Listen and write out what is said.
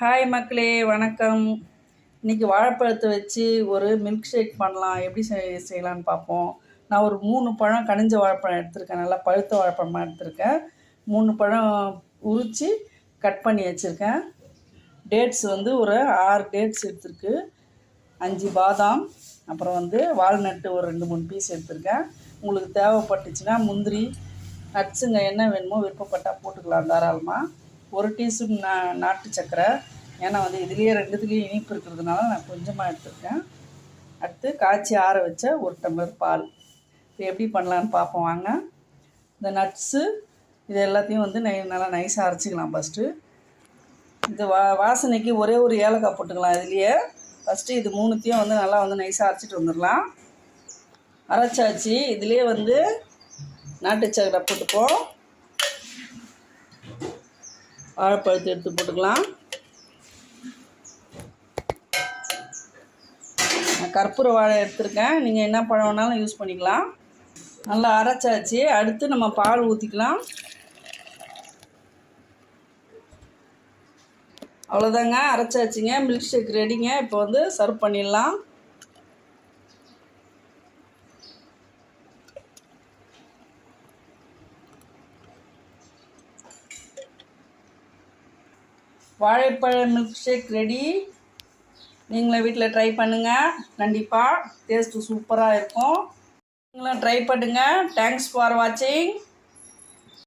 Hi மக்களே வணக்கம். இன்றைக்கி வாழைப்பழத்தை வச்சு ஒரு மில்க் ஷேக் பண்ணலாம். எப்படி செய்யலான்னு பார்ப்போம். நான் ஒரு மூணு பழம் கனிஞ்ச வாழைப்பழம் எடுத்திருக்கேன். நல்லா பழுத்த வாழைப்பழமாக எடுத்திருக்கேன். மூணு பழம் உரித்து கட் பண்ணி வச்சுருக்கேன். டேட்ஸ் வந்து ஒரு ஆறு டேட்ஸ் எடுத்திருக்கு. அஞ்சு பாதாம் அப்புறம் வந்து வால்நட்டு ஒரு ரெண்டு மூணு பீஸ் எடுத்திருக்கேன். உங்களுக்கு தேவைப்பட்டுச்சுன்னா முந்திரி நட்ஸுங்க என்ன வேணுமோ விருப்பப்பட்டால் போட்டுக்கலாம் தாராளமாக ஒரு டீஸ்பூன் நா நாட்டு சர்க்கரை ஏன்னா வந்து இதுலேயே ரெண்டுத்துலேயும் இனிப்பு இருக்கிறதுனால நான் கொஞ்சமாக எடுத்துருக்கேன். அடுத்து காய்ச்சி ஆற வச்ச ஒரு டம்ளர் பால். இப்போ எப்படி பண்ணலான்னு பார்ப்போம் வாங்க. இந்த நட்ஸு இது எல்லாத்தையும் வந்து நை நல்லா நைஸாக அரைச்சிக்கலாம் ஃபஸ்ட்டு இந்த வா வாசனைக்கு ஒரே ஒரு ஏலக்காய் போட்டுக்கலாம் இதுலேயே. ஃபஸ்ட்டு இது மூணுத்தையும் வந்து நல்லா வந்து நைஸாக அரைச்சிட்டு வந்துடலாம். அரைச்சாச்சு. இதுலேயே வந்து நாட்டு சக்கரை போட்டுப்போம். வாழைப்பழத்தை எடுத்து போட்டுக்கலாம். நான் கற்பூர வாழை எடுத்திருக்கேன். நீங்கள் என்ன பழம் வேணாலும் யூஸ் பண்ணிக்கலாம். நல்லா அரைச்சாச்சு. அடுத்து நம்ம பால் ஊற்றிக்கலாம் அவ்வளோதாங்க அரைச்சாச்சுங்க. மில்க் ஷேக் ரெடிங்க இப்போ வந்து சர்வ் பண்ணிடலாம். வாழைப்பழ மில்க் ஷேக் ரெடி நீங்களும் வீட்டில் ட்ரை பண்ணுங்கள் கண்டிப்பாக டேஸ்ட்டு சூப்பராக இருக்கும். நீங்களும் ட்ரை பண்ணுங்கள் தேங்க்ஸ் ஃபார் வாட்சிங்